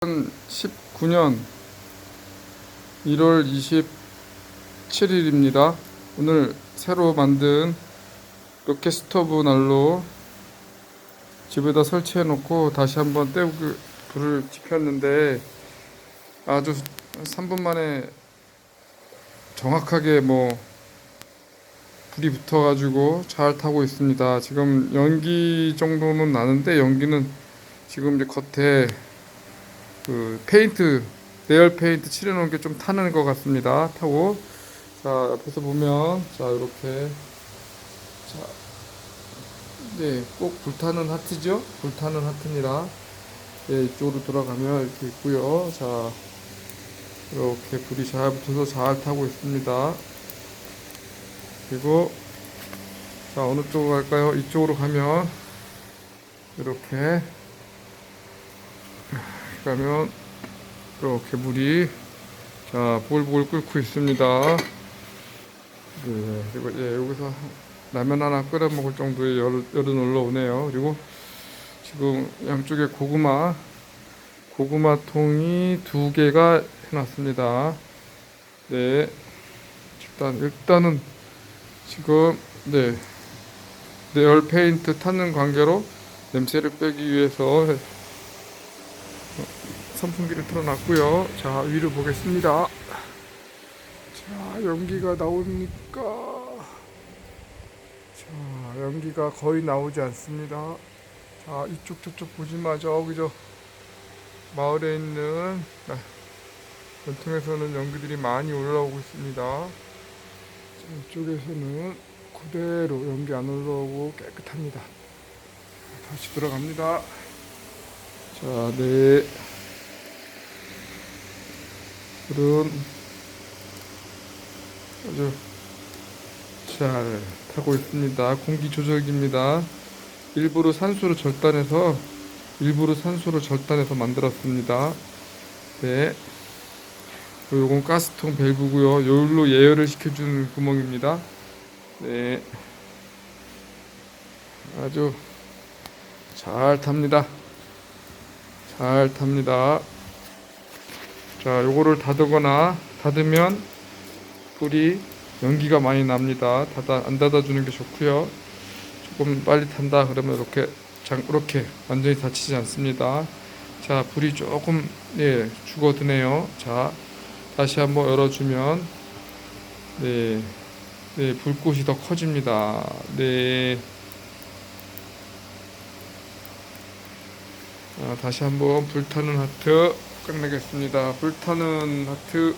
2019년 1월 27일입니다. 오늘 새로 만든 로켓 스토브 난로 집에다 설치해 놓고 다시 한번 떼우기 불을 지폈는데 아주 3분 만에 정확하게 뭐 불이 붙어 가지고 잘 타고 있습니다. 지금 연기 정도는 나는데 연기는 지금 이제 겉에 그 페인트 레얼 페인트 칠해놓은 게 좀 타는 것 같습니다. 타고 자 옆에서 보면 자 이렇게 자 네, 꼭 불타는 하트죠? 불타는 하트입니다. 네, 이쪽으로 돌아가면 이렇게 있고요. 자 이렇게 불이 잘 붙어서 잘 타고 있습니다. 그리고 자 어느 쪽으로 갈까요? 이쪽으로 가면 이렇게 가면 이렇게 물이 자 보글보글 끓고 있습니다. 네, 그리고 예, 여기서 라면 하나 끓여 먹을 정도의 열, 열은 올라오네요. 그리고 지금 양쪽에 고구마 고구마 통이 두 개가 해놨습니다. 네, 일단 일단은 지금 네 내열 페인트 타는 관계로 냄새를 빼기 위해서 선풍기를 틀어놨고요. 자 위를 보겠습니다. 자 연기가 나오니까 자 연기가 거의 나오지 않습니다. 자 이쪽 저쪽 보지 마 저기 저 마을에 있는 아, 전통에서는 연기들이 많이 올라오고 있습니다. 자, 이쪽에서는 그대로 연기 안 올라오고 깨끗합니다. 다시 들어갑니다. 자, 네. 불은 아주 잘 타고 있습니다. 공기 조절기입니다. 일부러 산소를 절단해서 일부러 산소를 절단해서 만들었습니다. 네. 요건 가스통 밸브고요. 여기로 예열을 시켜주는 구멍입니다. 네. 아주 잘 탑니다. 잘 탑니다. 자, 요거를 닫으거나 닫으면 불이 연기가 많이 납니다. 닫아 안 닫아주는 게 좋고요. 조금 빨리 탄다 그러면 이렇게 장 이렇게 완전히 닫히지 않습니다. 자, 불이 조금 예 죽어드네요. 자, 다시 한번 열어주면 네, 네 불꽃이 더 커집니다. 네. 다시 한번 불타는 하트 끝내겠습니다. 불타는 하트